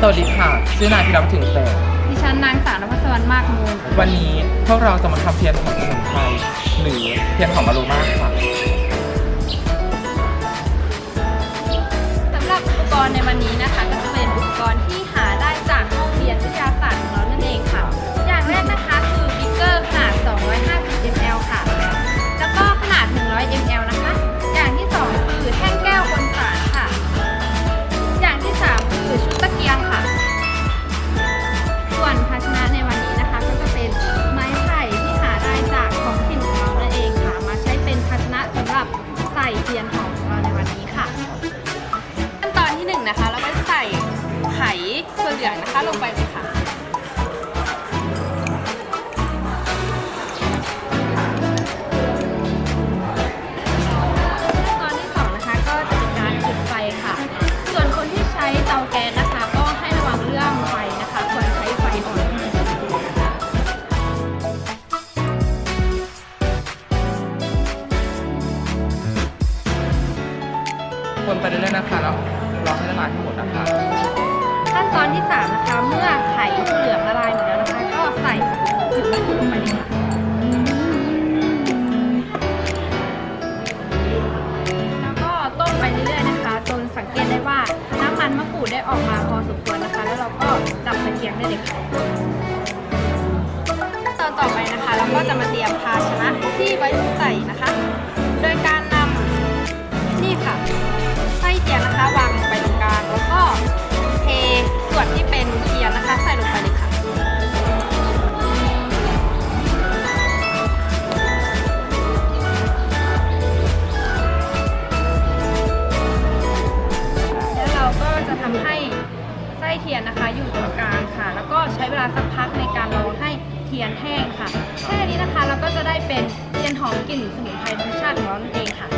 สวัสดีค่ะ ชื่อนายพิรพัฒน์ถึงแสงดิฉันนางสาวนภัสวรรณมากมูลวันนี้พวกเราจะมาทำเทียนของสมุนไพรหรือเทียนของมารูมาค่ะ สำหรับใส่เทียนหอมของเราในวันนี้ค่ะ ขั้นตอนที่หนึ่งนะคะ เราก็ใส่ไข่ถั่วเหลืองนะคะลงไปเลยค่ะ คนไปเรื่อยๆนะคะแล้วรอให้ละลายให้หมดนะคะขั้นตอนที่สามนะคะเมื่อไข่ถั่วเหลืองละลายหมดแล้วนะคะ ก็ใส่ถึงมะกรูดลงไปเลยค่ะแล้วก็ต้มไปเรื่อยๆนะคะจนสังเกตได้ว่าน้ำมันมะกรูดได้ออกมาพอสมควรนะคะ แล้วเราก็ดับตะเกียงได้เลยค่ะตอนต่อไปนะคะ เราก็จะมาเตรียมภาชนะที่ เทียนนะคะ อยู่ตรงกลางค่ะ แล้วก็ใช้เวลาสักพักในการรอให้เทียนแห้งค่ะ แค่นี้นะคะเราก็จะได้เป็นเทียนหอมกลิ่นสมุนไพรธรรมชาติของเรานั่นเองค่ะ